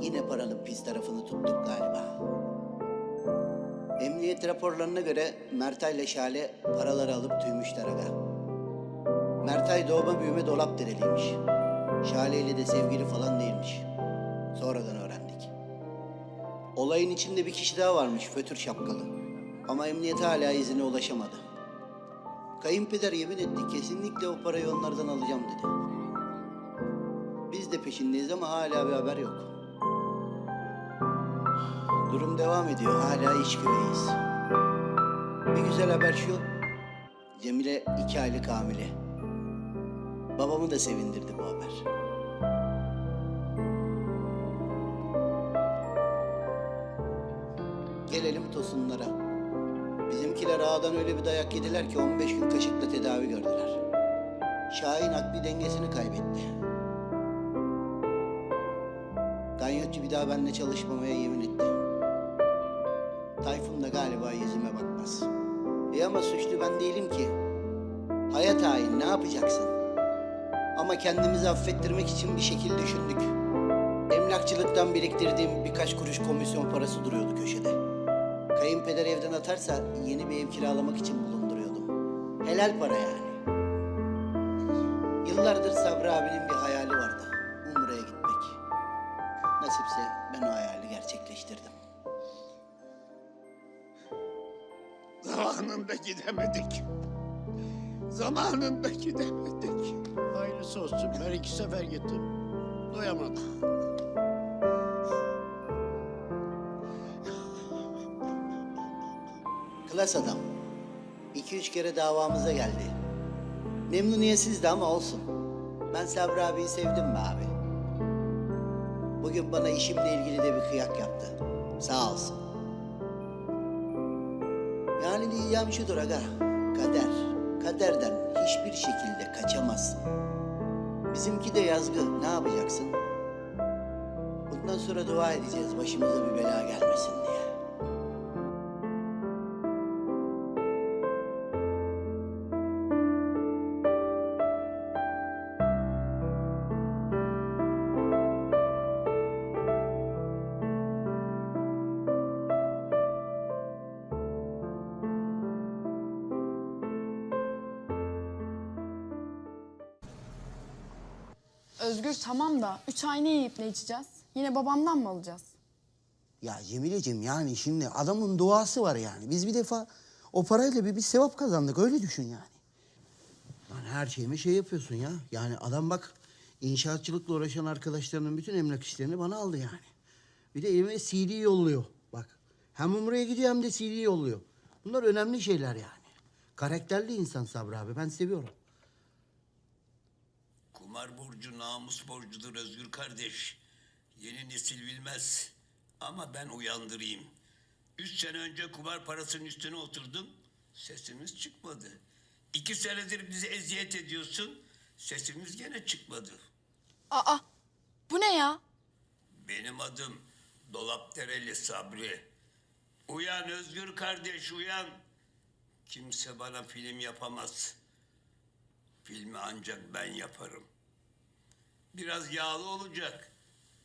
Yine paranın pis tarafını tuttuk galiba. Emniyet raporlarına göre Mertay ile Şale paraları alıp tüymüşler aga. Mertay doğma büyüme dolap dereliymiş. Şale ile de sevgili falan değilmiş. Sonradan öğrendik. Olayın içinde bir kişi daha varmış fötür şapkalı. Ama emniyet hala izine ulaşamadı. Kayınpeder yemin etti kesinlikle o parayı onlardan alacağım dedi. Biz de peşindeyiz ama hala bir haber yok. Durum devam ediyor. Hala iç güveyiz. Bir güzel haber şu. Cemile iki aylık hamile. Babamı da sevindirdi bu haber. Gelelim tosunlara. Bizimkiler ağadan öyle bir dayak yediler ki 15 gün kaşıkla tedavi gördüler. Şahin akli dengesini kaybetti. Ganyotçu bir daha benimle çalışmamaya yemin etti. Tayfun da galiba yüzüme bakmaz. E ama suçlu ben değilim ki. Hayat hain ne yapacaksın? Ama kendimizi affettirmek için bir şekil düşündük. Emlakçılıktan biriktirdiğim birkaç kuruş komisyon parası duruyordu köşede. Kayınpeder evden atarsa yeni bir ev kiralamak için bulunduruyordum. Helal para yani. Yıllardır Sabri abinin bir hayali vardı. Umre'ye gitmek. Nasipse ben o hayali Zamanında gidemedik. Zamanında gidemedik. Hayırlısı olsun. Ben iki sefer gittim. Doyamadım. Klas adam. İki üç kere davamıza geldi. Memnuniyetsizdi ama olsun. Ben Sabri abiyi sevdim be abi. Bugün bana işimle ilgili de bir kıyak yaptı. Sağ olsun. Yani diyeceğim şudur aga. Kader. Kaderden hiçbir şekilde kaçamazsın. Bizimki de yazgı. Ne yapacaksın? Bundan sonra dua edeceğiz başımıza bir bela gelmesin diye. Özgür tamam da üç ay ne yiyip ne içeceğiz? Yine babamdan mı alacağız? Ya Cemile'cim yani şimdi adamın duası var yani. Biz bir defa o parayla bir, bir sevap kazandık öyle düşün yani. Yani her şeyimi şey yapıyorsun ya. Yani adam bak inşaatçılıkla uğraşan arkadaşlarının bütün emlak işlerini bana aldı yani. Bir de evime CD yolluyor bak. Hem Umre'ye gidiyor hem de CD yolluyor. Bunlar önemli şeyler yani. Karakterli insan Sabri abi ben seviyorum. Kumar borcu namus borcudur Özgür kardeş. Yeni nesil bilmez. Ama ben uyandırayım. Üç sene önce kumar parasının üstüne oturdum. Sesimiz çıkmadı. İki senedir bize eziyet ediyorsun. Sesimiz gene çıkmadı. Aa bu ne ya? Benim adım Dolapdereli Sabri. Uyan Özgür kardeş uyan. Kimse bana film yapamaz. Filmi ancak ben yaparım. Biraz yağlı olacak.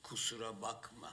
Kusura bakma.